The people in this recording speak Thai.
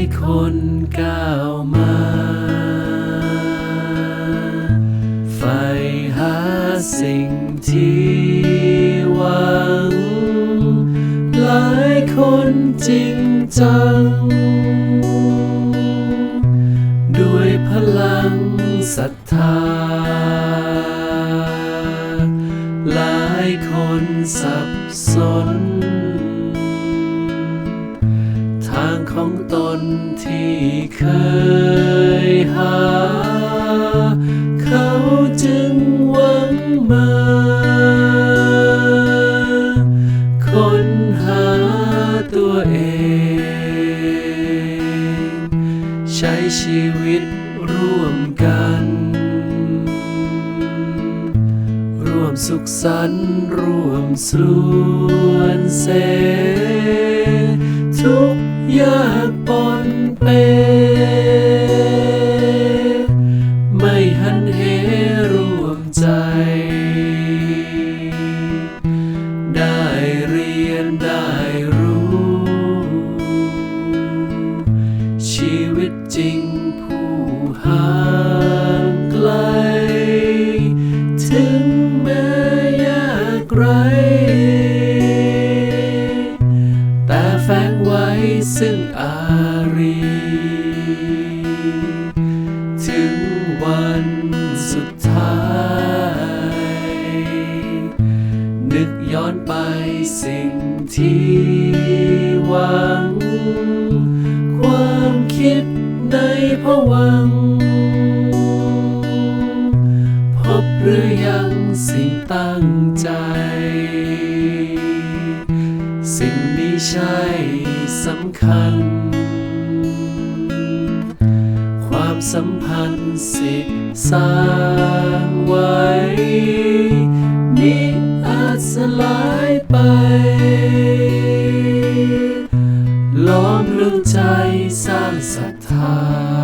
ายคนก้าวมาใฝ่หาสิ่งที่หวัง หลายคนจริงจัง ด้วยพลังศรัทธา หลายคนสับสนางของตนที่เคยหา เขาจึงหวังมา คนหาตัวเอง ใช้ชีวิตร่วมกัน ร่วมสุขสันต์ร่วมสวนเส นได้รู้ ชีวิตจริงผู้ห่างไกล ถึงแม้ยากไร แต่แฝงไว้ซึ่งอารี นึกย้อนไปสิ่งที่หวัง ความคิดในผวัง พบหรือยังสิ่งตั้งใจ สิ่งนี้ใช่สำคัญ ความสัมพันธ์สิสร้างไว้ ล้องใจสร้างศรัทธา